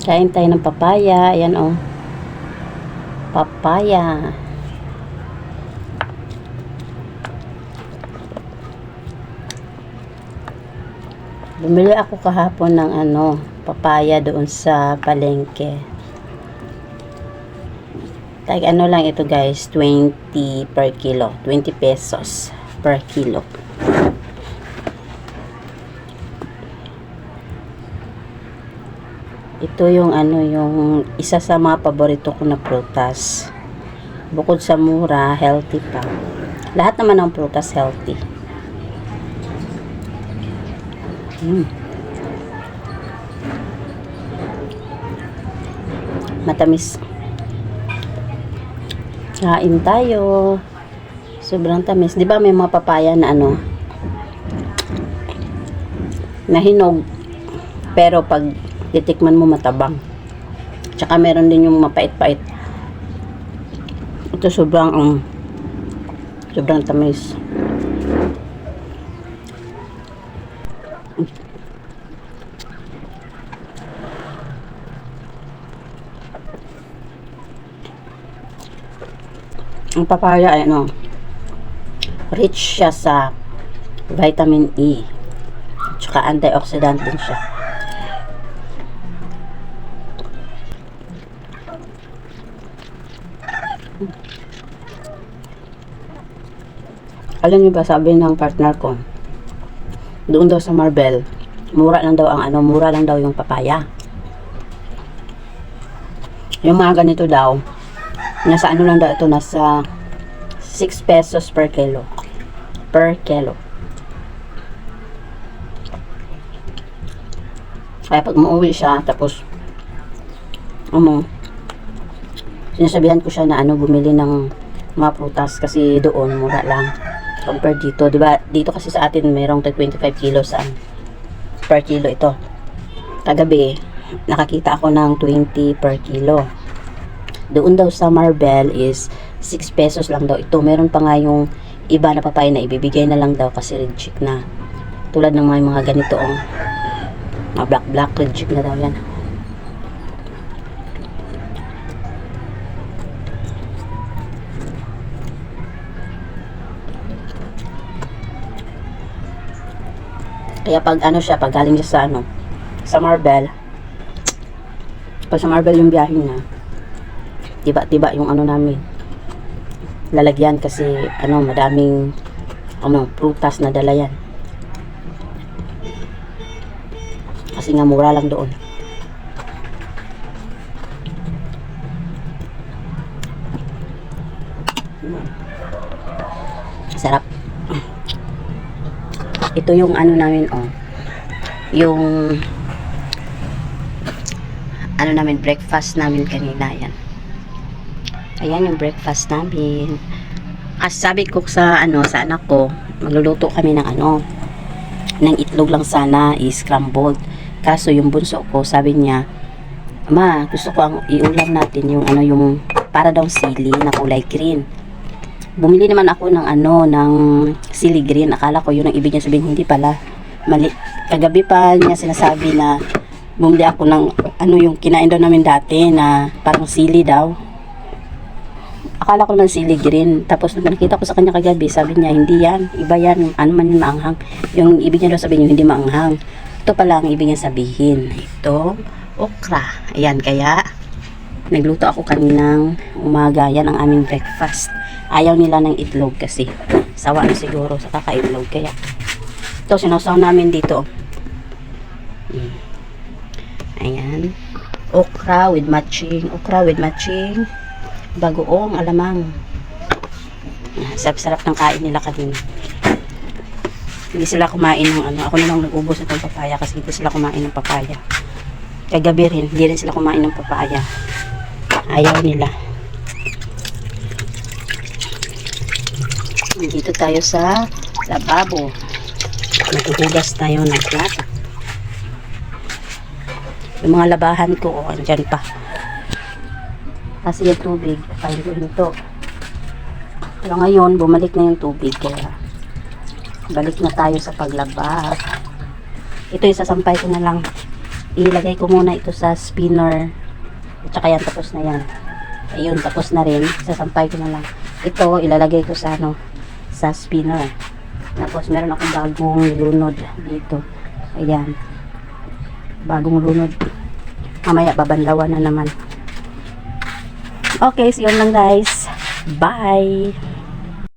Kain tayo ng papaya. Ayan oh. Papaya. Bumili ako kahapon ng ano, papaya doon sa palengke. Tag ano lang ito guys, 20 per kilo. 20 pesos per kilo. Ito yung ano, yung isa sa mga paborito ko na prutas. Bukod sa mura, healthy pa. Lahat naman ng prutas healthy. Mm. Matamis. Kain tayo. Sobrang tamis. Di ba may mga papaya na ano? Nahinog. Pero pag titikman mo matabang. Tsaka meron din yung mapait-pait. Ito sobrang um, sobrang tamis. Ang papaya ay ano, rich siya sa vitamin E. Tsaka antioxidant din siya. Alam niyo ba, sabi ng partner ko, doon daw sa Marbel, mura lang daw ang ano, mura lang daw yung papaya. Yung mga ganito daw, nasa ano lang daw ito, nasa 6 pesos per kilo. Per kilo. Kaya pag umuwi siya, tapos, ano, sinasabihan ko siya na ano, bumili ng mga prutas kasi doon, mura lang. Compare dito, di ba? Dito kasi sa atin, mayroong tag 25 kilos ang per kilo ito. Kagabi, nakakita ako ng 20 per kilo. Doon daw sa Marbel is 6 pesos lang daw ito. Meron pa nga yung iba na papaya na ibibigay na lang daw kasi reject na. Tulad ng mga, mga ganito oh. Mga black black reject na daw yan. Kaya pag ano siya, pag galing siya sa ano, sa Marbel, pag sa Marbel yung biyahe niya, tiba-tiba yung ano namin, lalagyan kasi ano, madaming ano, prutas na dala yan. Kasi nga mura lang doon. Sarap. Ito yung ano namin, oh. Yung ano namin, breakfast namin kanina, yan. Ayan yung breakfast namin. Kasi sabi ko sa ano, sa anak ko, magluluto kami ng ano, ng itlog lang sana, i-scrambled. Kaso yung bunso ko, sabi niya, Ma, gusto ko ang iulam natin yung ano, yung para daw sili na kulay green. Bumili naman ako ng ano, ng sili green. Akala ko yun ang ibig niya sabihin, hindi pala. Mali. Kagabi pa niya sinasabi na bumili ako ng ano yung kinain daw namin dati na parang sili daw. Akala ko naman sili green. Tapos nung nakita ko sa kanya kagabi, sabi niya, hindi yan. Iba yan. Ano man yung maanghang. Yung ibig niya daw sabihin yung hindi maanghang. Ito pala ang ibig niya sabihin. Ito, okra. Ayan, kaya nagluto ako kaninang umaga. Yan ang aming breakfast. Ayaw nila ng itlog kasi. Sawa na siguro sa kakaitlog. Kaya, ito, sinawsaw namin dito. Mm. Ayan. Okra with matching. Okra with matching. Bagoong alamang. Ah, Sarap-sarap ng kain nila kanina. Hindi sila kumain ng ano. Ako na lang nag-ubos ng papaya kasi hindi sila kumain ng papaya. Kagabi rin, hindi rin sila kumain ng papaya. Ayaw nila. Dito tayo sa lababo. Naghuhugas tayo ng plata. Yung mga labahan ko, oh, andyan pa. Kasi yung tubig, pahintuin to. Pero ngayon, bumalik na yung tubig. Kaya, balik na tayo sa paglaba. Ito, isasampay ko na lang. ilagay ko muna ito sa spinner. At saka yan, tapos na yan. Ayun, tapos na rin. Sasampay ko na lang. Ito, ilalagay ko sa ano, sa spinner. Tapos, meron akong bagong lunod dito. Ayan. Bagong lunod. Mamaya, babanlawan na naman. Okay, so yun lang guys. Bye!